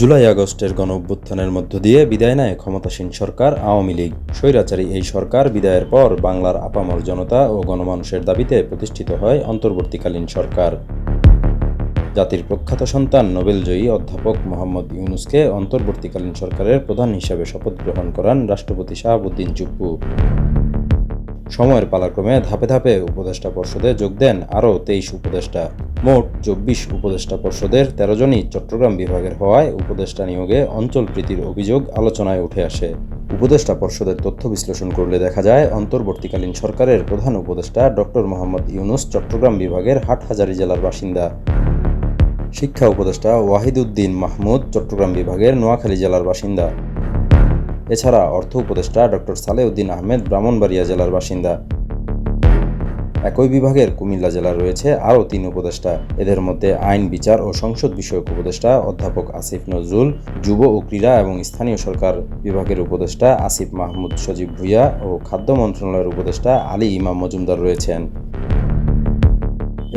জুলাই আগস্টের গণ অভ্যুত্থানের মধ্য দিয়ে বিদায় নেয় ক্ষমতাসীন সরকার, আওয়ামী লীগ। স্বৈরাচারী এই সরকার বিদায়ের পর বাংলার আপামর জনতা ও গণমানুষের দাবিতে প্রতিষ্ঠিত হয় অন্তর্বর্তীকালীন সরকার। জাতির প্রখ্যাত সন্তান, নোবেলজয়ী অধ্যাপক মোহাম্মদ ইউনুসকে অন্তর্বর্তীকালীন সরকারের প্রধান হিসেবে শপথ গ্রহণ করান রাষ্ট্রপতি শাহাবুদ্দিন চুপ্পু। সময়ের পালাক্রমে ধাপে ধাপে উপদেষ্টা পর্ষদে যোগ দেন আরও তেইশ উপদেষ্টা। মোট চব্বিশ উপদেষ্টা পর্ষদের তেরো জনই চট্টগ্রাম বিভাগের হওয়ায় উপদেষ্টা নিয়োগে অঞ্চল প্রীতির অভিযোগ আলোচনায় উঠে আসে। উপদেষ্টা পর্ষদের তথ্য বিশ্লেষণ করলে দেখা যায়, অন্তর্বর্তীকালীন সরকারের প্রধান উপদেষ্টা ডক্টর মোহাম্মদ ইউনুস চট্টগ্রাম বিভাগের হাটহাজারী জেলার বাসিন্দা। শিক্ষা উপদেষ্টা ওয়াহিদুদ্দিন মাহমুদ চট্টগ্রাম বিভাগের নোয়াখালী জেলার বাসিন্দা। এছাড়া অর্থ উপদেষ্টা ডক্টর সালেউদ্দিন আহমেদ ব্রাহ্মণবাড়িয়া জেলার বাসিন্দা। একই বিভাগের কুমিল্লা জেলা রয়েছে আরও তিন উপদেষ্টা। এদের মধ্যে আইন, বিচার ও সংসদ বিষয়ক উপদেষ্টা অধ্যাপক আসিফ নজরুল, যুব ও ক্রীড়া এবং স্থানীয় সরকার বিভাগের উপদেষ্টা আসিফ মাহমুদ সজীব ভুইয়া ও খাদ্য মন্ত্রণালয়ের উপদেষ্টা আলী ইমাম মজুমদার রয়েছেন।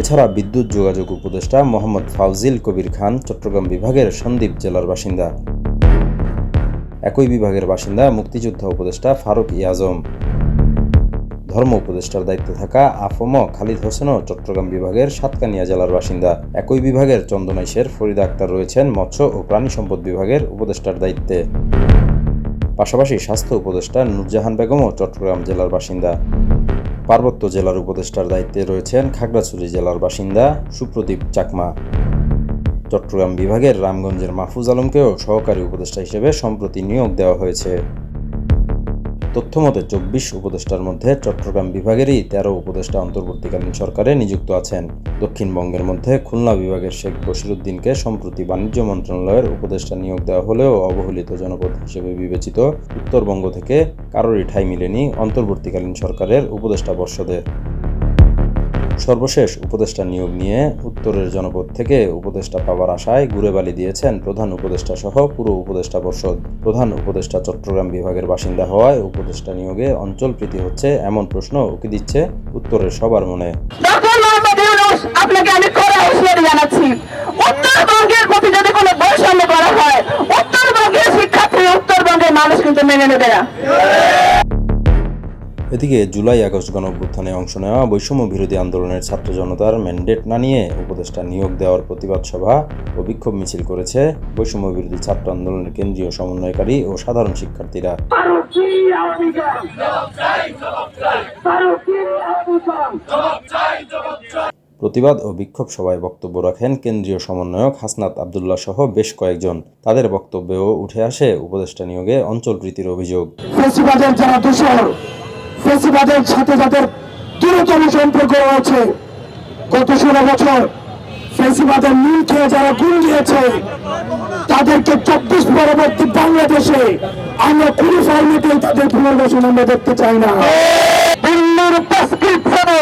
এছাড়া বিদ্যুৎ যোগাযোগ উপদেষ্টা মোহাম্মদ ফাউজিল কবির খান চট্টগ্রাম বিভাগের সন্দ্বীপ জেলার বাসিন্দা। একই বিভাগের বাসিন্দা, মুক্তিযোদ্ধা উপদেষ্টা ফারুক ইয়াজম। ধর্ম উপদেষ্টার দায়িত্বে থাকা আফম খালিদ হোসেনও চট্টগ্রাম বিভাগের সাতকানিয়া জেলার বাসিন্দা। একই বিভাগের চন্দনাইশের ফরিদা আক্তার রয়েছেন মৎস্য ও প্রাণী সম্পদ বিভাগের উপদেষ্টার দায়িত্বে। পাশাপাশি স্বাস্থ্য উপদেষ্টা নুরজাহান বেগমও চট্টগ্রাম জেলার বাসিন্দা। পার্বত্য জেলার উপদেষ্টার দায়িত্বে রয়েছেন খাগড়াছড়ি জেলার বাসিন্দা সুপ্রদীপ চাকমা। চট্টগ্রাম বিভাগের রামগঞ্জের মাহফুজ আলমকেও সহকারী উপদেষ্টা হিসেবে সম্প্রতি নিয়োগ দেওয়া হয়েছে। তথ্যমতে, চব্বিশ উপদেষ্টার মধ্যে চট্টগ্রাম বিভাগেরই তেরো উপদেষ্টা অন্তর্বর্তীকালীন সরকারে নিযুক্ত আছেন। দক্ষিণবঙ্গের মধ্যে খুলনা বিভাগের শেখ বশিরুদ্দিনকে সম্প্রতি বাণিজ্য মন্ত্রণালয়ের উপদেষ্টা নিয়োগ দেওয়া হলেও অবহেলিত জনপদ হিসেবে বিবেচিত উত্তরবঙ্গ থেকে কারোরই ঠাঁই মিলেনি অন্তর্বর্তীকালীন সরকারের উপদেষ্টা পর্ষদে সর্বশেষ উপদেষ্টা নিয়োগ নিয়ে উত্তরের জনপদ থেকে উপদেষ্টা পাওয়ার আশায় ঘুরে বালি দিয়েছেন প্রধান উপদেষ্টা সহ পুরো উপদেষ্টা পর্ষদ। প্রধান উপদেষ্টা চট্টগ্রাম বিভাগের বাসিন্দা হওয়ায় উপদেষ্টা নিয়োগে অঞ্চল প্রীতি হচ্ছে এমন প্রশ্ন উকি দিচ্ছে উত্তরের সবার মনে। আপনাকে জানাচ্ছি। প্রতি যদি কোনো করা হয় মানুষ কিন্তু মেনে নেবে না। এদিকে জুলাই আগস্ট গণ অভ্যুত্থানে অংশ নেওয়া বৈষম্য বিরোধী আন্দোলনের ছাত্র জনতার ম্যান্ডেট না নিয়ে উপদেষ্টা নিয়োগ দেওয়ার প্রতিবাদ সভা ও বিক্ষোভ মিছিল করেছে বৈষম্য বিরোধী ছাত্র আন্দোলনের কেন্দ্রীয় সমন্বয়কারী ও সাধারণ শিক্ষার্থীরা। প্রতিবাদ ও বিক্ষোভ সভায় বক্তব্য রাখেন কেন্দ্রীয় সমন্বয়ক হাসনাত আবদুল্লাহ সহ বেশ কয়েকজন তাদের বক্তব্যেও উঠে আসে উপদেষ্টা নিয়োগে অঞ্চল প্রীতির অভিযোগ ফেসিবাদের সাথে যাদের দূরতম সম্পর্ক রয়েছে, গত ষোলো বছর ফেসিবাদের নীল খেয়ে যারা গুণ দিয়েছে, তাদেরকে চব্বিশ পরবর্তী বাংলাদেশে আমরা কোনো ফর্মেটেই তাদের পুনর্বাসন আমরা দেখতে চাই না। দিল্লির প্রেসক্রিপশনে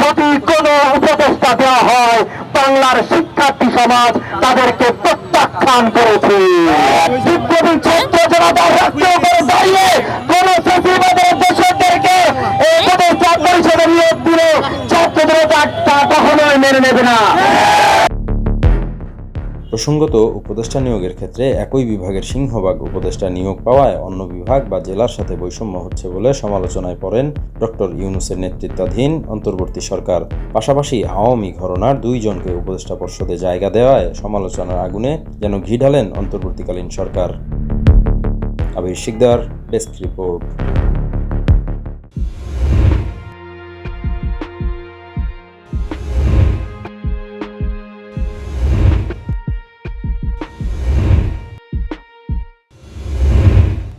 যদি কোনো উপদেষ্টা দেওয়া হয়, বাংলার শিক্ষার্থী সমাজ তাদেরকে প্রত্যাখ্যান করেছে বিপ্লবী ছাত্র জনতার রাষ্ট্রীয় করে দাঁড়িয়ে কোন ফেসিবাদের দেশদেরকে এই উপদেষ্টা পরিষদে নিয়োগ দিলে ছাত্র জনতা তা কখনোই মেনে নেবে না। প্রসঙ্গত, উপদেষ্টা নিয়োগের ক্ষেত্রে একই বিভাগের সিংহভাগ উপদেষ্টা নিয়োগ পাওয়ায় অন্য বিভাগ বা জেলার সাথে বৈষম্য হচ্ছে বলে সমালোচনায় পড়েন ডক্টর ইউনুসের নেতৃত্বাধীন অন্তর্বর্তী সরকার। পাশাপাশি আওয়ামী ঘরনার দুইজনকে উপদেষ্টা পর্ষদে জায়গা দেওয়ায় সমালোচনার আগুনে যেন ঘি ঢালেন অন্তর্বর্তীকালীন সরকার। Abir Sikdar, desk report.